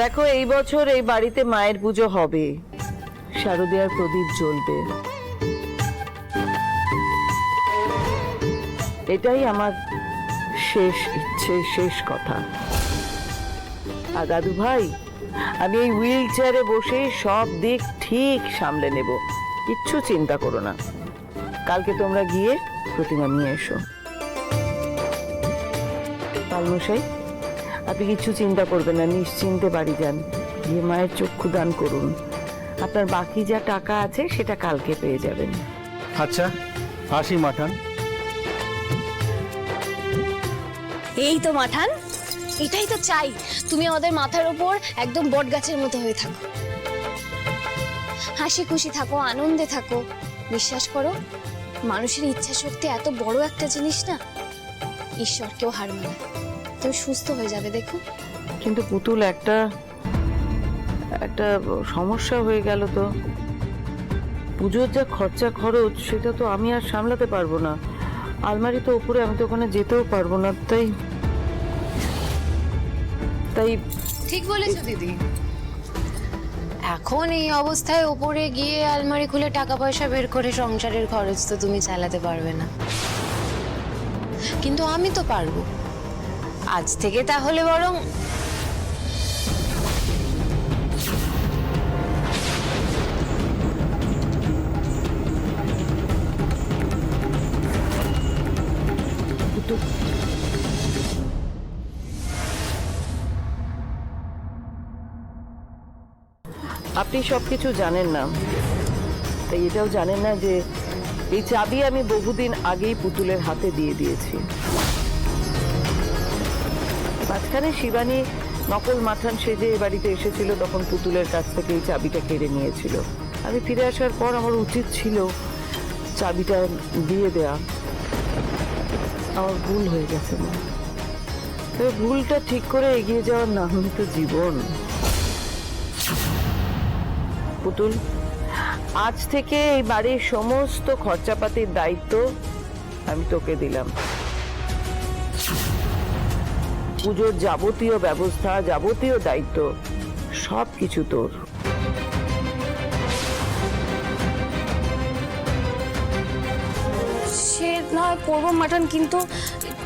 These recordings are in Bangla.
দেখো, এই বছর এই বাড়িতে মায়ের পুজো হবে। শারদীয়ার প্রদীপ জ্বলবে। এটাই আমার শেষ ইচ্ছে, শেষ কথা। আর দাদু ভাই, আমি এই হুইল চেয়ারে বসে সব দিক ঠিক সামলে নেব। কিচ্ছু চিন্তা করো না। কালকে তোমরা গিয়ে প্রতিমা নিয়ে এসো। পালমশাই আপনি কিছু চিন্তা করবেন না নিশ্চিন্তে বাড়ি যান। গিয়ে মায়ের চক্ষু দান করুন। আপনার বাকি যা টাকা আছে সেটা কালকে পেয়ে যাবেন। আচ্ছা আসি মাঠান। এই তো মাঠান এটাই তো চাই। তুমি আমাদের মাথার উপর একদম বট গাছের মতো হয়ে থাকো। হাসি খুশি থাকো আনন্দে থাকো। বিশ্বাস করো মানুষের ইচ্ছা শক্তি এত বড় একটা জিনিস না ঈশ্বরকেও হার মানায়। তুমি সুস্থ হয়ে যাবে দেখো। কিন্তু পুতুল একটা একটা সমস্যা হয়ে গেল তো। পুজোর যা খরচা খরচ সেটা তো আমি আর সামলাতে পারব না। আলমারি তো উপরে আমি তো ওখানে যেতেও পারব না তাই তাই ঠিক বলেছ দিদি। এখন এই অবস্থায় ওপরে গিয়ে আলমারি খুলে টাকা পয়সা বের করে সংসারের খরচ তো তুমি চালাতে পারবে না। কিন্তু আমি তো পারব। আজ থেকে তাহলে বরং আপনি সবকিছু জানেন না। তাই এটাও জানেন না যে এই চাবি আমি বহুদিন আগেই পুতুলের হাতে দিয়ে দিয়েছি। মাঝখানে শিবানী নকল মাথান সেজে এ বাড়িতে এসেছিল, তখন পুতুলের কাছ থেকে এই চাবিটা কেড়ে নিয়েছিল। আমি ফিরে আসার পর আমার উচিত ছিল চাবিটা দিয়ে দেয়া। আমার ভুল হয়ে গেছে তবে ভুলটা ঠিক করে এগিয়ে যাওয়ার নামই তো জীবন। পুতুল, আজ থেকে এই বাড়ির সমস্ত খরচাপাতির দায়িত্ব আমি তোকে দিলাম। পুজোর যাবতীয় ব্যবস্থা যাবতীয় দায়িত্ব সব কিছু তোর। সে না করব মাটন কিন্তু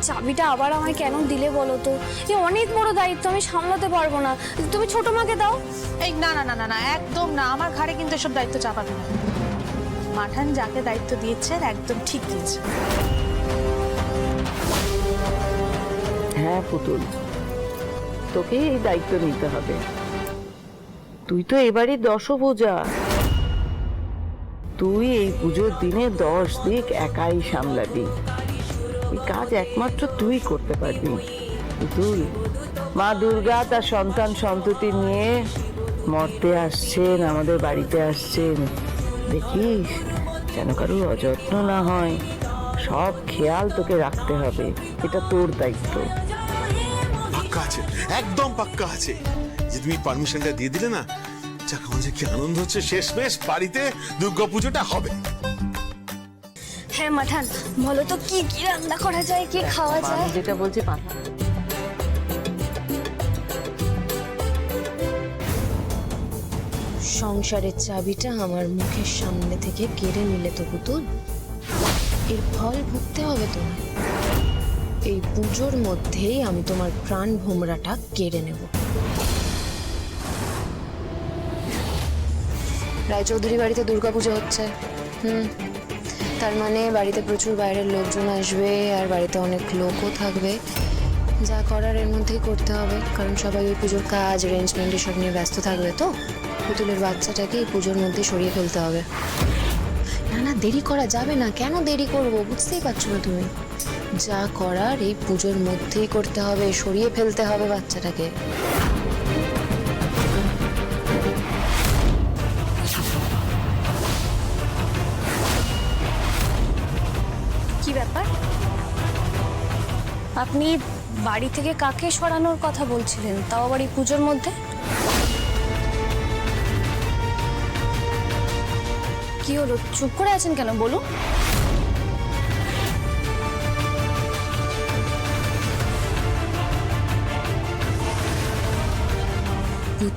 চাবিটা আবার আমায় কেন দিলে বলো তো? এ অনেক বড় দায়িত্ব আমি সামলাতে পারব না। তুমি ছোট মাকে দাও। এই না না না না না একদম না। আমার ঘাড়ে কিন্তু এসব দায়িত্ব চাপাবে না। মাঠান যাকে দায়িত্ব দিয়েছে একদম ঠিক দিয়েছে। হ্যাঁ পুতুল। তোকে এই দায়িত্ব নিতে হবে। তুই তো দশভূজা। তুই এই পুজোর দিনে দশ দিক একাই সামলাবি। এই কাজ একমাত্র তুই করতে পারবি। মা দুর্গা তার সন্তান সন্ততি নিয়ে মরতে আসছেন, আমাদের বাড়িতে আসছেন। দেখিস, যেন কারোর অযত্ন না হয়। সব খেয়াল তোকে রাখতে হবে। এটা তোর দায়িত্ব। একদম পাক্কা আছে। যে তুমি পারমিশনটা দিয়ে দিলে না যাক আমার যে কি আনন্দ হচ্ছে শেষমেশ বাড়িতে দুর্গা পুজোটা হবে। হ্যাঁ মাঠান বলো তো কি কি রান্না করা যায় কি খাওয়া যায়? যেটা বলছি পাতা সংসারের চাবিটা আমার মুখের সামনে থেকে কেড়ে নিলে তো পুতুল এর ফল ভুগতে হবে তোমার এই পুজোর মধ্যেই আমি তোমার প্রাণ ভোমরাটা কেড়ে নেব। রায়চৌধুরী বাড়িতে দুর্গাপুজো হচ্ছে। হুম। তার মানে বাড়িতে প্রচুর বাইরের লোকজন আসবে আর বাড়িতে অনেক লোকও থাকবে। যা করার এর মধ্যেই করতে হবে, কারণ সবাই ওই পুজোর কাজ অ্যারেঞ্জমেন্ট এসব নিয়ে ব্যস্ত থাকবে তো। পুতুলের বাচ্চাটাকে এই পুজোর মধ্যে সরিয়ে ফেলতে হবে। না না, দেরি করা যাবে না। কেন দেরি করব? বুঝতেই পারছ না তুমি। যা করার এই পুজোর মধ্যেই করতে হবে, সরিয়ে ফেলতে হবে বাচ্চাটাকে। কি ব্যাপার? আপনি বাড়ি থেকে কাকে সরানোর কথা বলছিলেন? তাও আবার এই পুজোর মধ্যে? কি হলো? চুপ করে আছেন কেন? বলুন।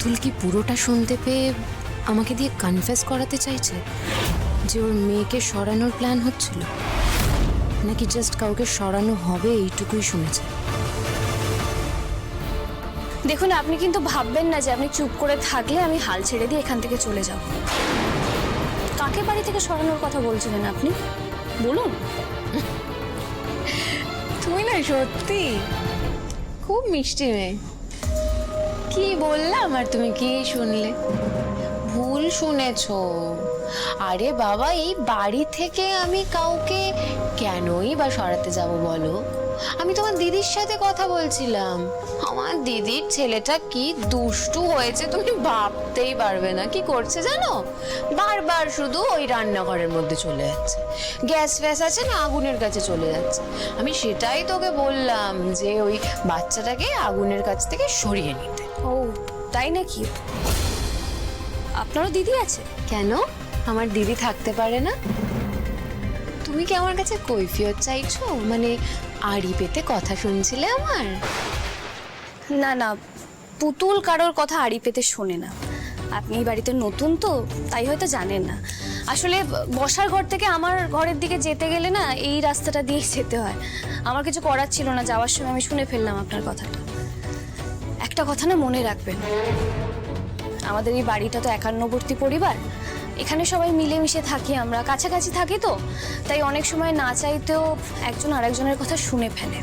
পুতুল কি পুরোটা শুনতে পেয়ে আমাকে দিয়ে কনফেস করাতে চাইছে যে ওর মেয়েকে সরানোর প্ল্যান হচ্ছিল? নাকি জাস্ট কাউকে সরানো হবে এইটুকুই শুনেছে? দেখুন আপনি কিন্তু ভাববেন না যে আপনি চুপ করে থাকলে আমি হাল ছেড়ে দিয়ে এখান থেকে চলে যাব। কাকে বাড়ি থেকে সরানোর কথা বলছিলেন আপনি? বলুন। তুমি না সত্যি খুব মিষ্টি মেয়ে। কি বললাম আর তুমি কি শুনলে? ভুল শুনেছো। আরে বাবা, এই বাড়ি থেকে আমি কাউকে কেনই বা সরাতে যাব বলো? আমি তোমার দিদির সাথে কথা বলছিলাম। আমার দিদির ছেলেটা কি দুষ্টু হয়েছে, তুমি ভাবতেই পারবে না। কি করছে জানো? বারবার শুধু ওই রান্নাঘরের মধ্যে চলে যাচ্ছে। গ্যাস ফ্যাস আছে না, আগুনের কাছে চলে যাচ্ছে। আমি সেটাই তোকে বললাম যে ওই বাচ্চাটাকে আগুনের কাছ থেকে সরিয়ে নিতে। ও তাই নাকি? আপনারও দিদি আছে? কেন? আমার দিদি থাকতে পারে না? তুমি কি আমার কাছে কৈফিয়ত চাইছো? মানে আড়ি পেতে কথা শুনছিলে আমার? না না পুতুল কারোর কথা আড়ি পেতে শোনে না। আপনি এই বাড়িতে নতুন তো তাই হয়তো জানেন না। আসলে বসার ঘর থেকে আমার ঘরের দিকে যেতে গেলে না এই রাস্তাটা দিয়ে যেতে হয়। আমার কিছু করার ছিল না যাওয়ার সময় আমি শুনে ফেললাম আপনার কথাটা। একটা কথা না মনে রাখবেন। আমাদের এই বাড়িটা তো একান্নবর্তী পরিবার। এখানে সবাই মিলেমিশে থাকি, আমরা কাছাকাছি থাকি তো। তাই অনেক সময় না চাইতেও একজন আরেকজনের কথা শুনে ফেলে।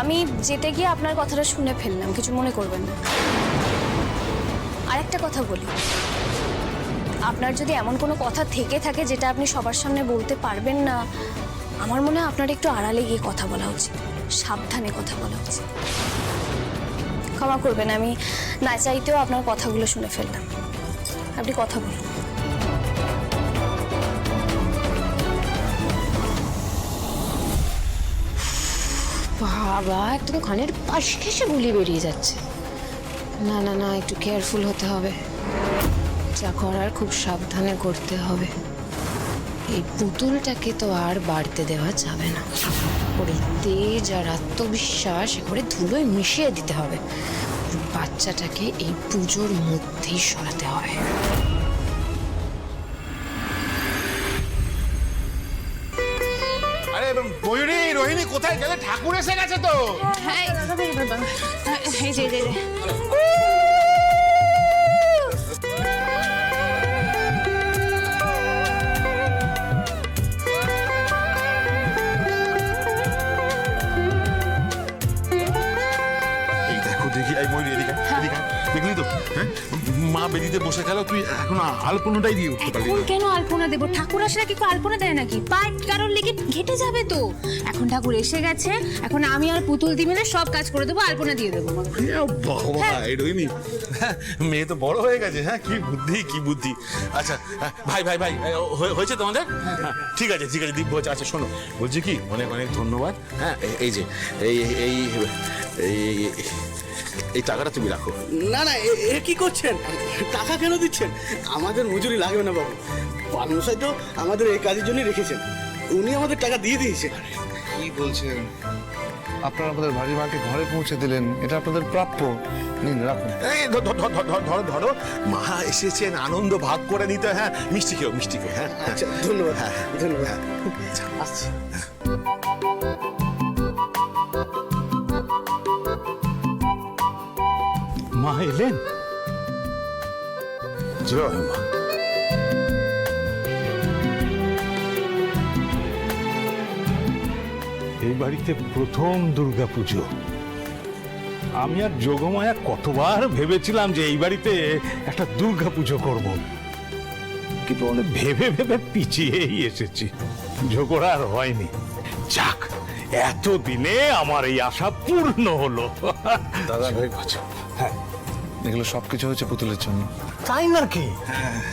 আমি যেতে গিয়ে আপনার কথাটা শুনে ফেললাম, কিছু মনে করবেন না। আরেকটা কথা বলি। আপনার যদি এমন কোনো কথা থেকে থাকে যেটা আপনি সবার সামনে বলতে পারবেন না, আমার মনে হয় আপনার একটু আড়ালে গিয়ে কথা বলা উচিত। সাবধানে কথা বলা উচিত। ক্ষমা করবেন, আমি না চাইতেও আপনার কথাগুলো শুনে ফেললাম। আপনি কথা বলুন। বাবা, একদম কানের পাশ ঘেসে গুলি বেরিয়ে যাচ্ছে। না না না, একটু কেয়ারফুল হতে হবে। যা করার খুব সাবধানে করতে হবে। এই পুতুলটাকে তো আর বাড়তে দেওয়া যাবে না। ওর এই তেজ আর আত্মবিশ্বাস করে ধুলোয় মিশিয়ে দিতে হবে। বাচ্চাটাকে এই পুজোর মধ্যেই সরাতে হবে। ময়ূরী রোহিণী কোথায় গেলে? ঠাকুর এসে গেছে তো। এই এই যে, মা বেরিতে বসে গেল তুই এখন আলপনাটাই দিয়ে উঠতে পারলি এখন কেন আলপনা দেবো? ঠাকুর আসলে কি আলপনা দেয় নাকি? পায়ে কারোর লেগে ঘেটে যাবে তো। এখন ঠাকুর এসে গেছে এখন আমি আর পুতুল দি মিলে সব কাজ করে দেবো আলপনা দিয়ে দেবো। বাবা এই রোহিণী হ্যাঁ, মেয়ে তো বড় হয়ে গেছে হ্যাঁ কি বুদ্ধি কি বুদ্ধি। আচ্ছা হ্যাঁ, ভাই ভাই ভাই হয়ে- হয়েছে তোমাদের? হ্যাঁ, ঠিক আছে ঠিক আছে দিব্য আচ্ছা শোনো বলছি কি অনেক অনেক ধন্যবাদ। হ্যাঁ এই- এই যে এই এই এই এই- টাকাটা তুমি রাখো। না না এ- এ কি করছেন? টাকা কেন দিচ্ছেন? আমাদের মজুরি লাগবে না বাবু। পানমশাই তো আমাদের এই কাজের জন্যই রেখেছেন। উনি আমাদের টাকা দিয়ে দিয়েছেন। কি বলছেন? আপনারা আমাদের ভারী মাকে ঘরে পৌঁছে দিলেন। এটা আপনাদের প্রাপ্য। নিন রাখুন। এই ধ- ধ- ধ- ধ- ধরো ধরো। মা এসেছেন আনন্দ ভাগ করে নিতে হ্যাঁ। মিষ্টি খেও মিষ্টি খেও হ্যাঁ। আচ্ছা ধন্যবাদ। হ্যাঁ, হ্যাঁ। ধন্যবাদ। আসছি। এলেন? জয় মা এই বাড়িতে প্রথম দুর্গাপুজো। আমি আর যোগমায়া কতবার ভেবেছিলাম যে এই বাড়িতে একটা দুর্গাপুজো করব। কিন্তু অনেক ভেবে ভেবে পিছিয়েই এসেছি। যোগরা আর হয়নি। যাক এতদিনে আমার এই আশা পূর্ণ হলো। দাদা ভাই হ্যাঁ এগুলো সব কিছু হয়েছে পুতুলের জন্য। তাই নাকি?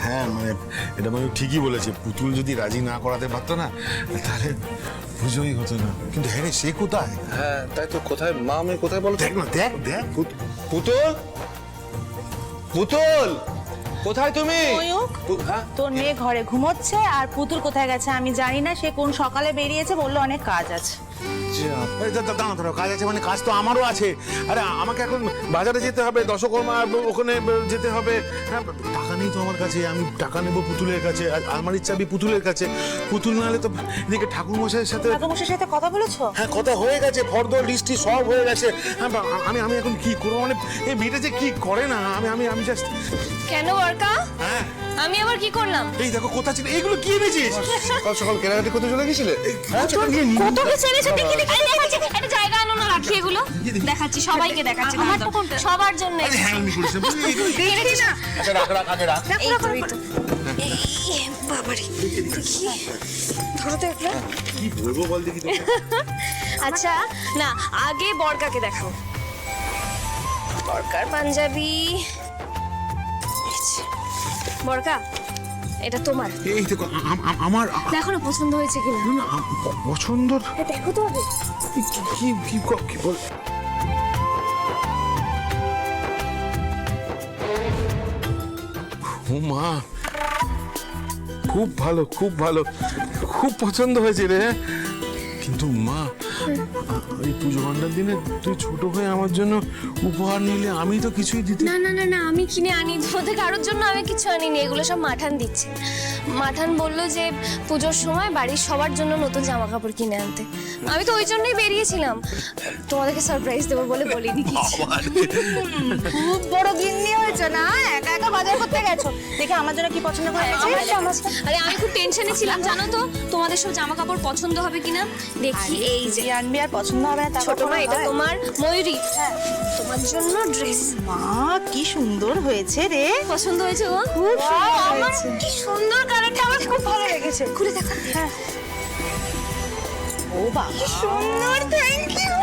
হ্যাঁ মানে এটা মানে ঠিকই বলেছে। পুতুল যদি রাজি না করাতে পারতো না তাহলে পুজোই হতো না। কিন্তু হ্যাঁ রে, সে কোথায়? হ্যাঁ তাই তো কোথায়? মা আমি কোথায় বলো দেখ না দেখ দেখ। পুত- পুতুল? পুতুল! কোথায় তুমি? হ্যাঁ? তোর মেয়ে ঘরে ঘুমোচ্ছে আর পুতুল কোথায় গেছে আমি জানি না। সে কোন সকালে বেরিয়েছে বলল অনেক কাজ আছে। কাজ আছে মানে কাজ তো আমারও আছে। আরে আমাকে এখন বাজারে যেতে হবে দশকর্মা ওখানে যেতে হবে। হ্যাঁ, টাকা নেই তো আমার কাছে আমি টাকা নেব পুতুলের কাছে আর আলমারির চাবি পুতুলের কাছে। পুতুল নাহলে তো এদিকে ঠাকুর মশাইয়ের সাথে ঠাকুরমশাইয়ের সাথে কথা বলেছ? হ্যাঁ কথা হয়ে গেছে ফর্দ লিস্টি সব হয়ে গেছে। হ্যাঁ বা- আমি আমি এখন কি করব? মানে এই মেয়েটা যে কি করে না? আমি আমি আমি জাস্ট কেন বরকা? হ্যাঁ। আমি আবার কি করলাম? এই দেখো কোথা ছিল? এইগুলো কি এনেছিস? সকাল সকাল কেনাকাটি করতে চলে গেছিলে? হ্যাঁ? কত কিছু এনেছো? দেখি দেখি দেখাচ্ছি সবাইকে দেখাচ্ছি আমারটা কোনটা সবার জন্য আরে করিস দেখি না। আচ্ছা রাখ রাখ আগে রাখ। এই তো এই তো। বাবারে দেখি ধরো তো একটা কি বলব বল দেখি আচ্ছা না আগে বরকাকে দেখাও। বরকার পাঞ্জাবি। এই বরকা এটা তোমার। এই দেখো আমার দেখো না পছন্দ হয়েছে কিনা। না, আ- প- পছন্দর এ, দেখো তো আগে। কি কি কি কি বল মা খুব ভালো খুব ভালো খুব পছন্দ হয়েছে রে। কিন্তু মা এই পুজো ভান্ডার দিনে তুই ছোট হয়ে আমার জন্য উপহার নিলে আমি তো কিছুই দিতে না না না না আমি কিনে আনি তোমাদের কারোর জন্য আমি কিছু আনিনি। এগুলো সব মাঠান দিচ্ছে। মাঠান বলল যে পুজোর সময় বাড়ির সবার জন্য নতুন জামা কাপড় কিনে আনতে। আমি তো ওই জন্যই বেরিয়েছিলাম। তোমাদেরকে সারপ্রাইজ দেবো বলে বলিনি কিছু। খুব বড় গিন্নি হয়েছে না? একা একা বাজার করতে গেছো? দেখে আমার জন্য কি পছন্দ করে জামা- আরে আমি খুব টেনশনে ছিলাম জানো তো? তোমাদের সব জামা কাপড় পছন্দ হবে কিনা? দেখি এই যে। আনবি আর পছন্দ হবে না ছোট মা এটা তোমার ময়ূরী। তোমার জন্য ড্রেস মা কি সুন্দর হয়েছে রে। পছন্দ হয়েছে ও খুব সুন্দর হয়েছে। কি সুন্দর কালারটা আমার খুব ভালো লেগেছে। খুলে দেখো। হ্যাঁ। ও বাবা। সুন্দর থ্যাংক ইউ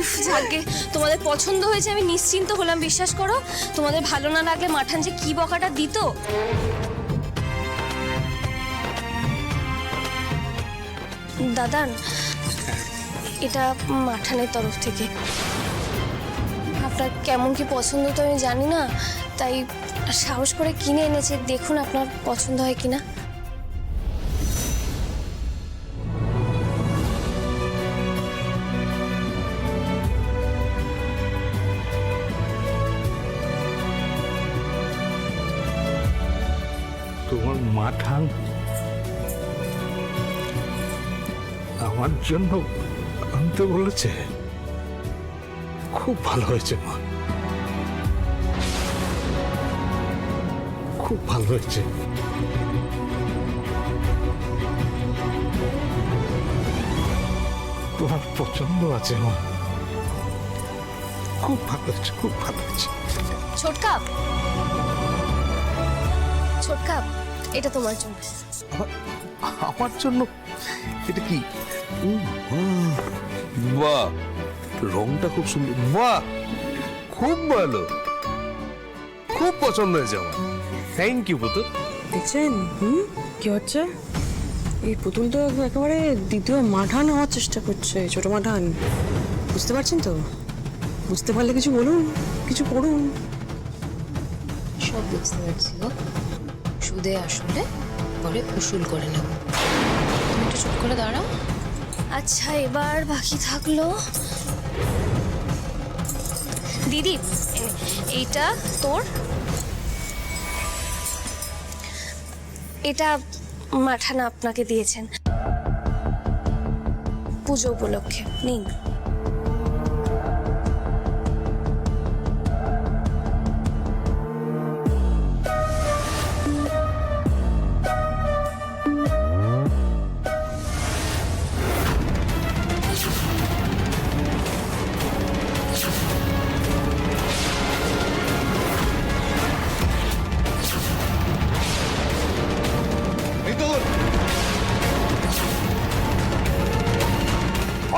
উফ যাকে তোমাদের পছন্দ হয়েছে আমি নিশ্চিন্ত হলাম বিশ্বাস করো। তোমাদের ভালো না লাগলে মাঠান যে কি বকাটা দিত? দাদান, এটা মাঠানের তরফ থেকে। আপনার কেমন কি পছন্দ তো আমি জানি না, তাই সাহস করে কিনে এনেছে, দেখুন আপনার পছন্দ হয় কিনা। তোমার মাঠান আমার জন্য আনতে বলেছে। খুব ভালো হয়েছে মা। খুব ভালো হয়েছে। তোমার পছন্দ আছে মা। খুব ভালো হয়েছে খুব ভালো হয়েছে। ছোটকা। ছোটকা এটা তোমার জন্য। আমার জন্য এটা কি? বাহ। রংটা খুব সুন্দর। বাহ। খুব ভালো। খুব পছন্দ হয়েছে আমার। থ্যাংক ইউ পুতুল। দেখছেন? হুম? কি হচ্ছে? এই পুতুল তো একেবারে দ্বিতীয় মাঠান হওয়ার চেষ্টা করছে ছোট মাঠান। বুঝতে পারছেন তো? বুঝতে পারলে কিছু বলুন কিছু করুন সব বুঝতে পারছি গো। সুদে আসলে পরে উসুল করে নেব। একটু চুপ করে দাঁড়াও। আচ্ছা এবার বাকি থাকল। দিদি, এইটা তোর? এটা মাঠানা আপনাকে দিয়েছেন। পুজো উপলক্ষে, নিন।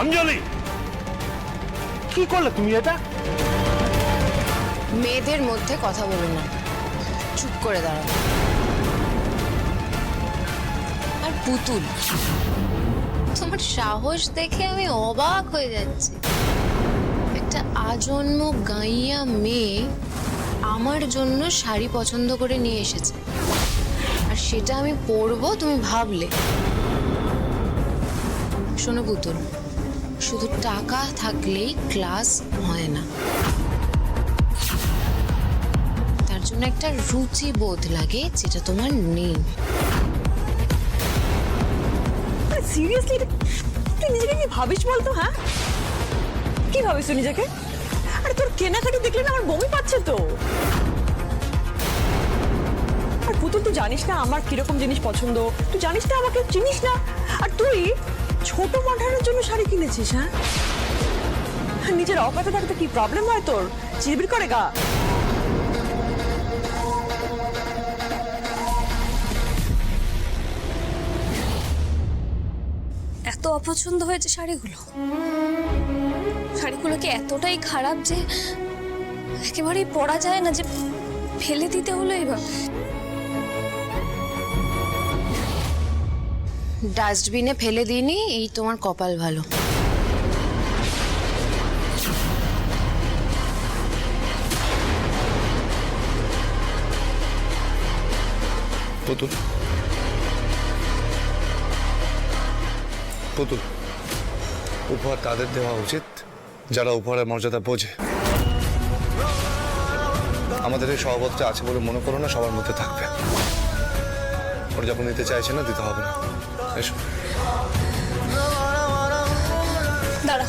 অঞ্জলি! কি করলে তুমি এটা? মেয়েদের মধ্যে কথা বলো না। চুপ করে দাঁড়াও আর পুতুল। তোমার সাহস দেখে আমি অবাক হয়ে যাচ্ছি। একটা আজন্ম গাইয়া মেয়ে আমার জন্য শাড়ি পছন্দ করে নিয়ে এসেছে। আর সেটা আমি পরবো, তুমি ভাবলে। শোনো পুতুল। শুধু টাকা থাকলেই ক্লাস হয় না। তার জন্য একটা রুচি বোধ লাগে যেটা তোমার নেই। সিরিয়াসলি তুই নিজেকে কি ভাবিস বলতো হ্যাঁ? কি ভাবিস তুই নিজেকে? আরে তোর কেনাকাটি দেখলে না আমার বমি পাচ্ছে তো। আর পুতুল, তুই জানিস না আমার কীরকম জিনিস পছন্দ? তুই জানিস না আমাকে চিনিস না? আর তুই ছোট মাঠানোর জন্য শাড়ি কিনেছিস হ্যাঁ? নিজের অকাতে থাকতে কি প্রবলেম হয় তোর? চিরবির করে গা। এত অপছন্দ হয়েছে শাড়িগুলো। শাড়িগুলো কি এতটাই খারাপ যে একেবারেই পরা যায় না যে ফেলে দিতে হলো এইভাবে? ডাস্টবিনে ফেলে দিইনি, এই তোমার কপাল ভালো। পুতুল। পুতুল। উপহার তাদের দেওয়া উচিত, যারা উপহারের মর্যাদা বোঝে। আমাদের এই সহবতটা আছে বলে মনে করো না, সবার মধ্যে থাকবে। ওরা যখন নিতে চাইছে না, দিতে হবে না। এসো। দাঁড়া।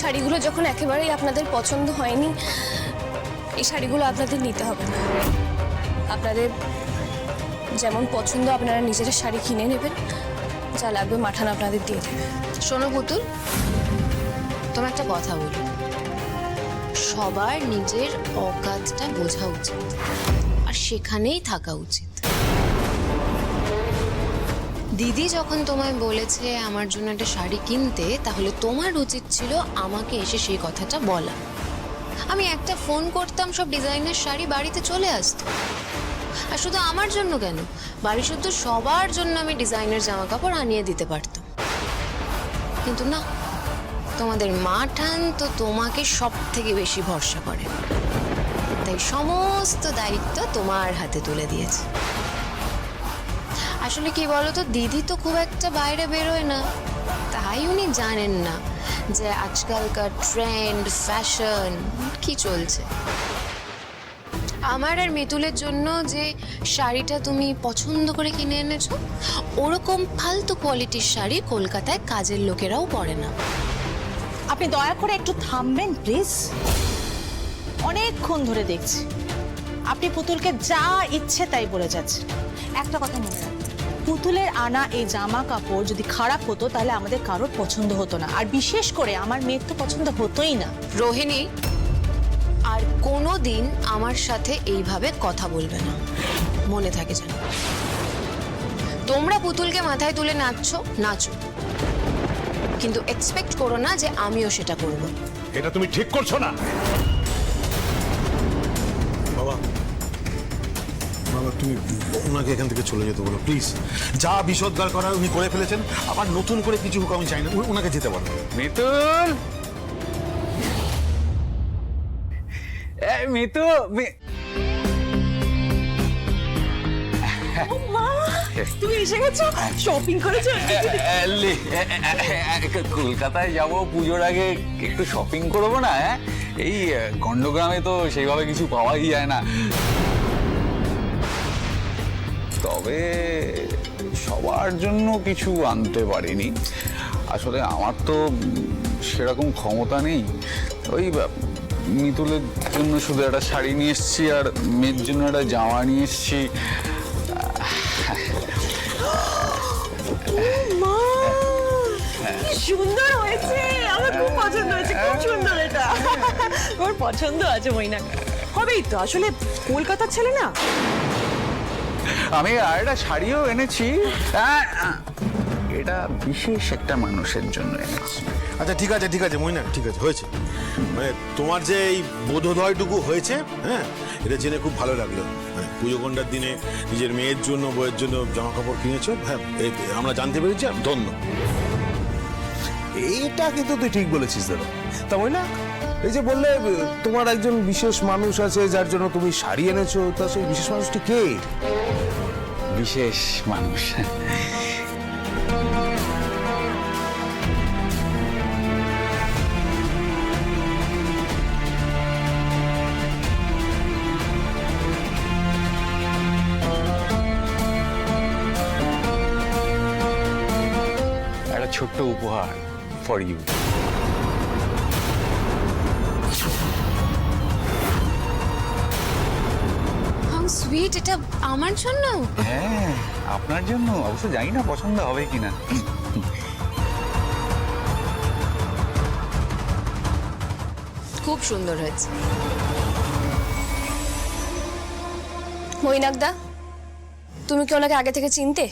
শাড়িগুলো যখন একেবারেই আপনাদের পছন্দ হয়নি এই শাড়িগুলো আপনাদের নিতে হবে না। আপনাদের যেমন পছন্দ আপনারা নিজেরা শাড়ি কিনে নেবেন। যা লাগবে মাঠান আপনাদের দিয়ে দেবে। শোনো পুতুল তোমার একটা কথা বলি। সবার নিজের অকাজটা বোঝা উচিত আর সেখানেই থাকা উচিত। দিদি যখন তোমায় বলেছে আমার জন্য একটা শাড়ি কিনতে, তাহলে তোমার উচিত ছিল আমাকে এসে সেই কথাটা বলা। আমি একটা ফোন করতাম, সব ডিজাইনের শাড়ি বাড়িতে চলে আসতো। আর শুধু আমার জন্য কেন? বাড়ি শুধু সবার জন্য আমি ডিজাইনের জামা কাপড় আনিয়ে দিতে পারতাম। কিন্তু না, তোমাদের মা ঠান তো তোমাকে সব থেকে বেশি ভরসা করে। তাই সমস্ত দায়িত্ব তোমার হাতে তুলে দিয়েছে। আসলে কি বলতো, দিদি তো খুব একটা বাইরে বেরোয় না। তাই উনি জানেন না যে আজকালকার ট্রেন্ড ফ্যাশন কি চলছে। আমার আর মিতুলের জন্য যে শাড়িটা তুমি পছন্দ করে কিনে এনেছো, ওরকম ফালতু কোয়ালিটির শাড়ি কলকাতায় কাজের লোকেরাও পরে না। আপনি দয়া করে একটু থামবেন প্লিজ অনেকক্ষণ ধরে দেখছি। আপনি পুতুলকে যা ইচ্ছে তাই বলে যাচ্ছে একটা কথা মনে রাখবেন। পুতুলের আনা এই জামা কাপড় যদি খারাপ হতো তাহলে আমাদের কারোর পছন্দ হতো না। আর বিশেষ করে আমার মেয়ের তো পছন্দ হতোই না। রোহিণী আর কোনো দিন আমার সাথে এইভাবে কথা বলবে না। মনে থাকে যেন। তোমরা পুতুলকে মাথায় তুলে নাচছো নাচো। কিন্তু এক্সপেক্ট করো না যে আমিও সেটা করব। এটা তুমি ঠিক করছ না। বাবা বাবা তুমি ওনাকে এখান থেকে চলে যেতে বলো প্লিজ যা বিশোদ্গার করার উনি করে ফেলেছেন আবার নতুন করে কিছু হোক আমি চাই না ওনাকে যেতে বলো। মিতুল! এই মিতু মি- তুমি এসে গেছো? শপিং করেছ? কলকাতায় যাব পুজোর আগে একটু শপিং করব না হ্যাঁ? এই আহ, গন্ডগ্রামে তো সেইভাবে কিছু পাওয়াই যায় না। তবে সবার জন্য কিছু আনতে পারিনি। আসলে আমার তো সেরকম ক্ষমতা নেই। ওই মিতুলের জন্য শুধু একটা শাড়ি নিয়ে এসেছি আর মেয়ের জন্য একটা জামা নিয়ে এসেছি। সুন্দর হয়েছে। আমার খুব পছন্দ হয়েছে খুব সুন্দর এটা। ওর পছন্দ আছে মইনা হবেই তো আসলে কলকাতার ছেলে না। আমি আর একটা শাড়িও এনেছি। আহ, এটা বিশেষ একটা মানুষের জন্য এনেছি। আচ্ছা ঠিক আছে ঠিক আছে মইনা ঠিক আছে হয়েছে। মানে তোমার যে এই বোধোদয়টুকু হয়েছে হ্যাঁ এটা জেনে খুব ভালো লাগল। হ্যাঁ পুজো কন্ডার দিনে নিজের মেয়ের জন্য বইয়ের জন্য জামা কাপড় কিনেছো হ্যাঁ আমরা জানতে পেরেছি আর ধন্য। এইটা কিন্তু তুই ঠিক বলেছিস দাদা। তা না এই যে বললে তোমার একজন বিশেষ মানুষ আছে যার জন্য তুমি শাড়ি এনেছো তা সেই বিশেষ মানুষটি কে? বিশেষ মানুষ। একটা ছোট্ট উপহার ফর ইউ হাউ এটা আমার জন্য? হ্যাঁ আপনার জন্য। অবশ্য জানি না পছন্দ হবে কিনা। খুব সুন্দর হয়েছে। মৈনাকদা তুমি কি ওনাকে আগে থেকে চিনতে?